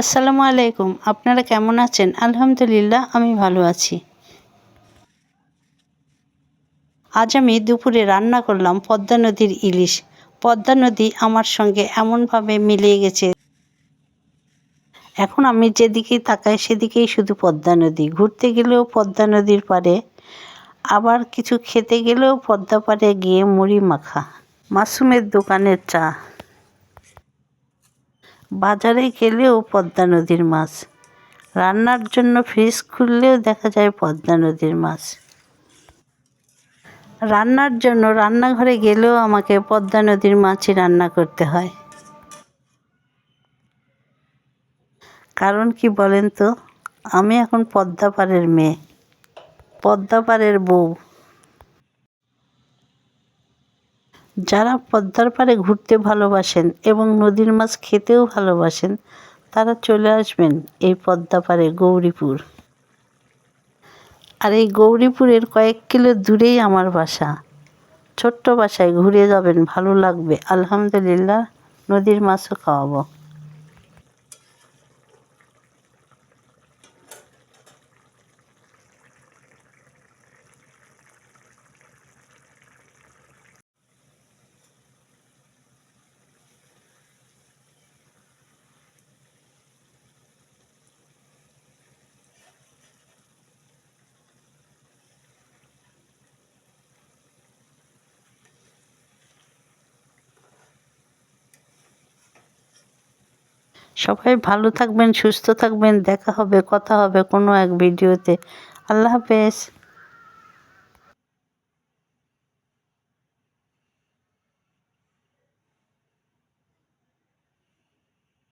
আসসালামু আলাইকুম, আপনারা কেমন আছেন? আলহামদুলিল্লাহ, আমি ভালো আছি। আজ আমি দুপুরে রান্না করলাম পদ্মা নদীর ইলিশ। পদ্মা নদী আমার সঙ্গে এমনভাবে মিলিয়ে গেছে। এখন আমি যেদিকেই তাকাই সেদিকেই শুধু পদ্মা নদী। ঘুরতে গেলেও পদ্মা নদীর পারে আবার কিছু খেতে গেলেও পদ্মা পাড়ে গিয়ে মুড়ি মাখা। মাসুমের দোকানের চা। বাজারে গেলেও পদ্মা নদীর মাছ। রান্নার জন্য ফ্রিজ খুললেও দেখা যায় পদ্মা নদীর মাছ। রান্নার জন্য রান্নাঘরে গেলেও আমাকে পদ্মা নদীর মাছই রান্না করতে হয়। কারণ কি বলেন তো? আমি এখন পদ্মা পাড়ের মেয়ে। পদ্মা পাড়ের বউ। যারা পদ্মার পাড়ে ঘুরতে ভালোবাসেন এবং নদীর মাছ খেতেও ভালোবাসেন, তারা চলে আসবেন এই পদ্মা পাড়ে গৌরীপুর। আর এই গৌরীপুরের কয়েক কিলো দূরেই আমার বাসা। ছোট্ট বাসায় ঘুরে যাবেন, ভালো লাগবে। আলহামদুলিল্লাহ, নদীর মাছও খাওয়াবো। সবাই ভালো থাকবেন সুস্থ থাকবেন দেখা হবে কথা হবে কোনো এক ভিডিওতে। আল্লাহ হাফেজ।